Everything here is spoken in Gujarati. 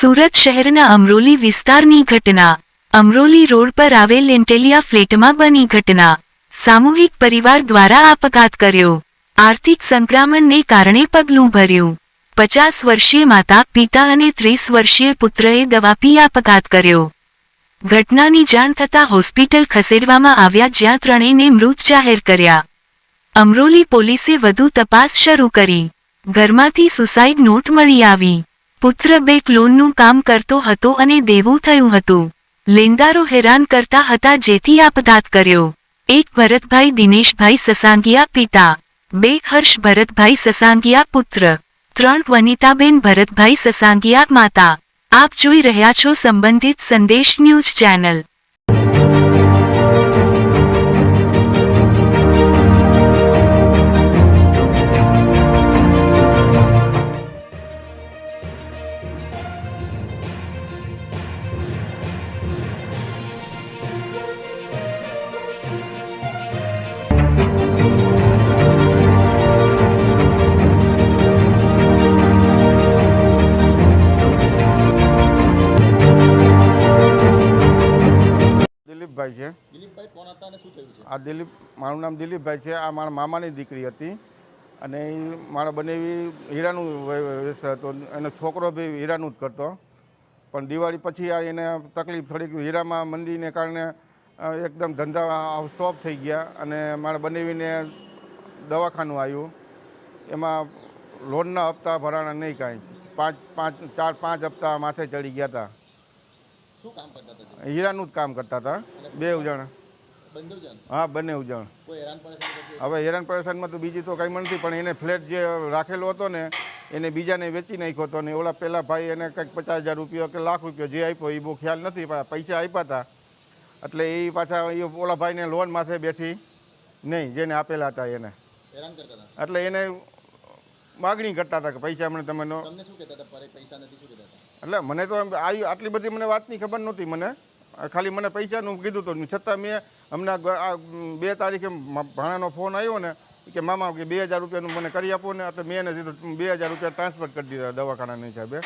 સુરત શહેરના અમરોલી વિસ્તારની ઘટના. અમરોલી રોડ પર આવેલ એન્ટેલિયા ફ્લેટમાં બની ઘટના. સામૂહિક પરિવાર દ્વારા આપઘાત કર્યો. આર્થિક સંક્રમણને કારણે પગલું ભર્યું. પચાસ વર્ષીય માતા, પિતા અને ત્રીસ વર્ષીય પુત્રએ દવા પી આપઘાત કર્યો. ઘટનાની જાણ થતાં હોસ્પિટલ ખસેડવામાં આવ્યા જ્યાં ત્રણેયને મૃત જાહેર કર્યા. અમરોલી પોલીસે વધુ તપાસ શરૂ કરી. ઘરમાંથી સુસાઇડ નોટ મળી આવી. પુત્ર બેક લોનનું કામ કરતો હતો અને દેવું થયું હતું. લેનદારો હેરાન કરતા હતા જેથી આપઘાત કર્યો. એક ભરતભાઈ દિનેશભાઈ સસાંગિયા પિતા, બે હર્ષ ભરતભાઈ સસાંગિયા પુત્ર, ત્રણ વનિતાબેન ભરતભાઈ સસાંગિયા માતા. આપ જોઈ રહ્યા છો સંબંધિત સંદેશ ન્યૂઝ ચેનલ. દિલીપભાઈ છે. દિલીપભાઈ કોણ હતા અને શું થયું છે? આ દિલીપ મારું નામ દિલીપભાઈ છે. આ મારા મામાની દીકરી હતી. અને એ મારા બંને હીરાનું વે- હતો. એનો છોકરો બી હીરાનું જ કરતો. પણ દિવાળી પછી આ એને તકલીફ થોડીક હીરામાં મંદીને કારણે એકદમ ધંધા સ્ટોપ થઈ ગયા અને મારે બનાવીને દવાખાનું આવ્યું. એમાં લોનના હપ્તા ભરાણા નહીં કાંઈ. પાંચ પાંચ ચાર પાંચ હપ્તા માથે ચડી ગયા હતા શું કામ કરતા હતા હીરાનું જ કામ કરતા હતા બે ઉજણ. હા બંને જણ કોઈ હેરાન પરેશાન કરતું હવે હેરાન પરેશાનમાં તો બીજી તો કાંઈ નથી પણ એને ફ્લેટ જે રાખેલો હતો ને એને બીજાને વેચી નાખ્યો હતો ને ઓલા પહેલાં ભાઈ એને કંઈક પચાસ હજાર રૂપિયા કે લાખ રૂપિયા જે આપ્યો એ બહુ ખ્યાલ નથી પણ પૈસા આપ્યા હતા એટલે એ પાછા એ ઓલા ભાઈને લોન માથે બેઠી નહીં જેને આપેલા હતા એને. એટલે એને માગણી કરતા હતા કે પૈસા મને તમે એટલે મને તો આવી આટલી બધી મને વાતની ખબર નહોતી મને. ખાલી મને પૈસાનું કીધું હતું છતાં મેં હમણાં આ બે તારીખે ભાણાનો ફોન આવ્યો ને કે મામા કે બે હજાર રૂપિયાનું મને કરી આપો ને. તો મેં એને દીધું બે હજાર રૂપિયા ટ્રાન્સફર કરી દીધા દવાખાનાની હિસાબે.